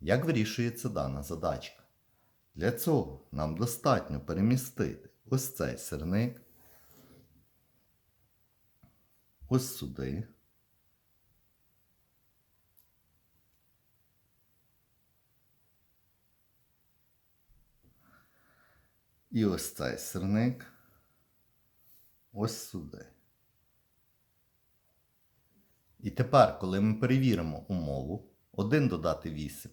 Як вирішується дана задачка? Для цього нам достатньо перемістити ось цей сирник, ось сюди. І ось цей сирник ось сюди. І тепер, коли ми перевіримо умову, 1 додати 8